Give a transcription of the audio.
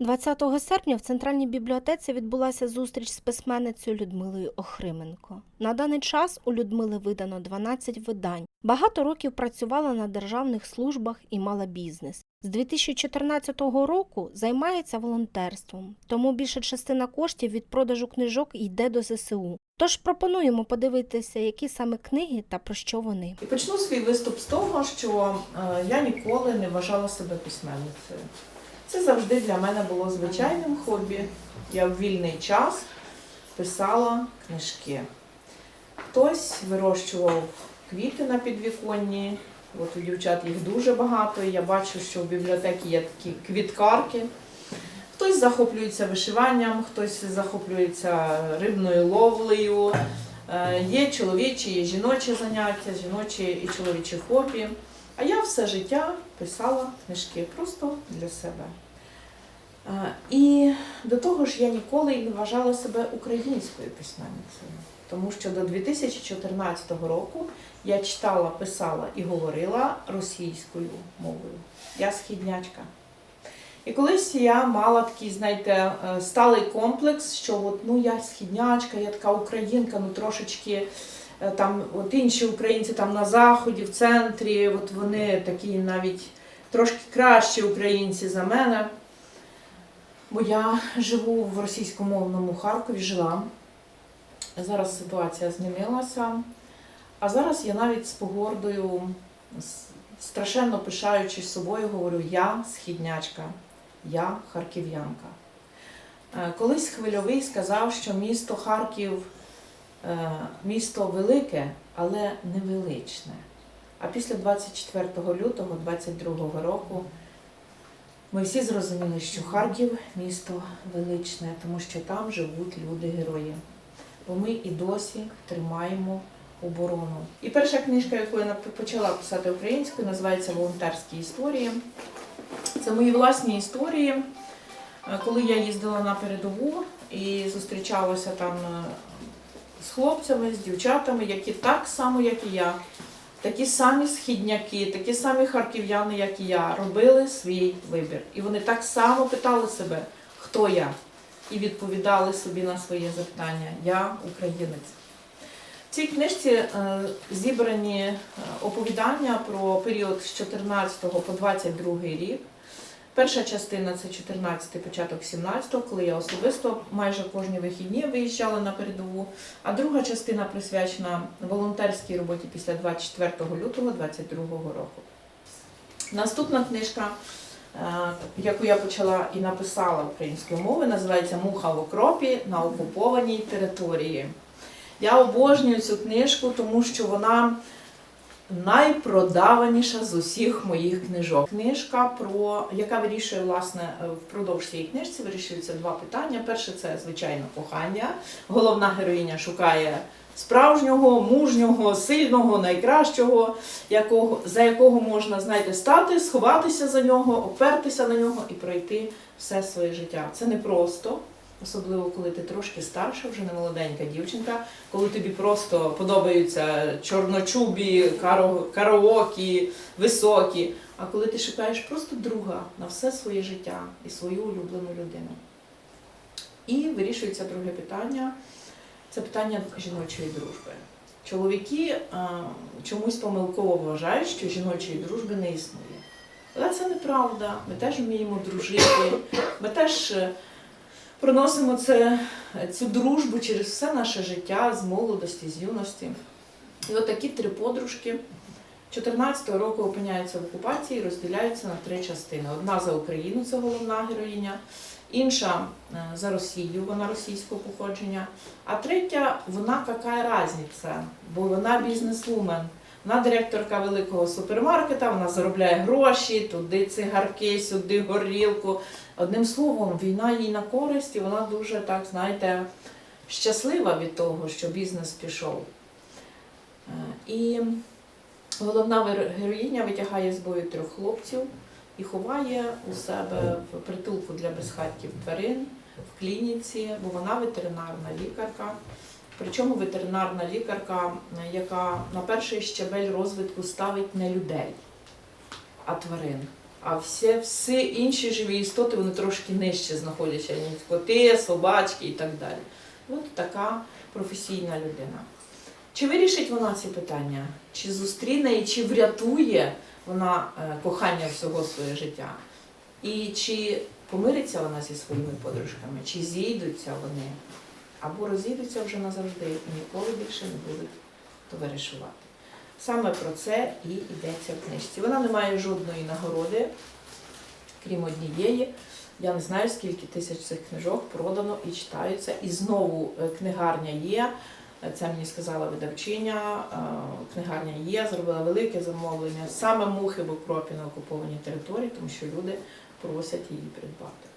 20 серпня в центральній бібліотеці відбулася зустріч з письменницею Людмилою Охрименко. На даний час у Людмили видано 12 видань. Багато років працювала на державних службах і мала бізнес. З 2014 року займається волонтерством, тому більша частина коштів від продажу книжок йде до ЗСУ. Тож пропонуємо подивитися, які саме книги та про що вони. І почну свій виступ з того, що е, я ніколи не вважала себе письменницею. Це завжди для мене було звичайним хобі. Я в вільний час писала книжки. Хтось вирощував квіти на підвіконні. От у дівчат їх дуже багато. Я бачу, що в бібліотеці є такі квіткарки. Хтось захоплюється вишиванням, хтось захоплюється рибною ловлею. Е, Є чоловічі, є жіночі заняття, жіночі і чоловічі хобі. А я все життя писала книжки просто для себе. І до того ж я ніколи не вважала себе українською письменницею, тому що до 2014 року я читала, писала і говорила російською мовою. Я східнячка. І колись я мала такий, знаєте, е, сталий комплекс, що от, ну я східнячка, я така українка, ну трошечки там от інші українці там на заході, в центрі, от вони такі навіть трошки кращі українці за мене. Бо я живу в російськомовному Харкові, жила. Зараз ситуація змінилася. А зараз я навіть з погордою, страшенно пишаючись собою, говорю: я східнячка, я харків'янка. Е, Колись хвильовий сказав, що місто Харків е, місто велике, але невеличне. А після 24 лютого 22 року ми всі зрозуміли, що Харків місто величне, тому що там живуть люди-герої. Бо ми і досі тримаємо оборону. І перша книжка, яку я почала писати українською, називається Волонтерські історії. Це мої власні історії, е, коли я їздила на передову і зустрічалася там е, з хлопцями, з дівчатами, які так само, як і я, такі самі східняки, такі самі харків'яни, як і я, робили свій вибір. І вони так само питали себе, хто я, і відповідали собі на своє запитання Я українець. В цій книжці е, зібрані е, оповідання про період з 14 по 22 рік. Перша частина це 14 початок 17 коли я особисто майже кожні вихідні виїжджала на передову. А друга частина присвячена волонтерській роботі після 24 лютого 22 року. Наступна книжка, е, яку я почала і написала українською мовою, називається Муха в окропі на окупованій території. Я обожнюю цю книжку, тому що вона найпродаваніша з усіх моїх книжок. Книжка, про яка вирішує власне впродовж цієї книжці, вирішуються два питання. Перше це звичайно кохання. Головна героїня шукає справжнього, мужнього, сильного, найкращого, якого, за якого можна, знаєте, стати, сховатися за нього, опертися на нього і пройти все своє життя. Це непросто. Особливо, коли ти трошки старша, вже не молоденька дівчинка, коли тобі просто подобаються чорночубі, караокі, високі. А коли ти шукаєш просто друга на все своє життя і свою улюблену людину. І вирішується друге питання це питання жіночої дружби. Чоловіки а, чомусь помилково вважають, що жіночої дружби не існує. Але це неправда. Ми теж вміємо дружити, ми теж е, проносимо це, цю дружбу через все наше життя з молодості, з юності. І от такі три подружки 14-го року опиняються в окупації і розділяються на три частини. Одна за Україну, це головна героїня, інша е, за Росію, вона російського походження, а третя, вона яка різниця, бо вона бізнесвумен. Вона директорка великого супермаркета, вона заробляє гроші, туди цигарки, сюди горілку. Одним словом, війна їй на користь, і вона дуже, так, знаєте, щаслива від того, що бізнес пішов. Е, І головна героїня витягає з бою трьох хлопців і ховає у себе в притулку для безхатьків тварин в клініці, бо вона ветеринарна лікарка. Причому ветеринарна лікарка, яка на перший щабель розвитку ставить не людей, а тварин. А всі, всі інші живі істоти вони трошки нижче знаходяться, ніж коти, собачки і так далі. От така професійна людина. Чи вирішить вона ці питання? Чи зустріне і чи врятує вона е, кохання всього своє життя? І чи помириться вона зі своїми подружками, чи зійдуться вони, або розійдуться вже назавжди і ніколи більше не будуть товаришувати. Саме про це і йдеться в книжці. Вона не має жодної нагороди, крім однієї. Я не знаю, скільки тисяч цих книжок продано і читаються. І знову е, книгарня є. Це мені сказала видавчиня. е, Книгарня є, зробила велике замовлення. Саме мухи в окропі на окупованій території, тому що люди просять її придбати.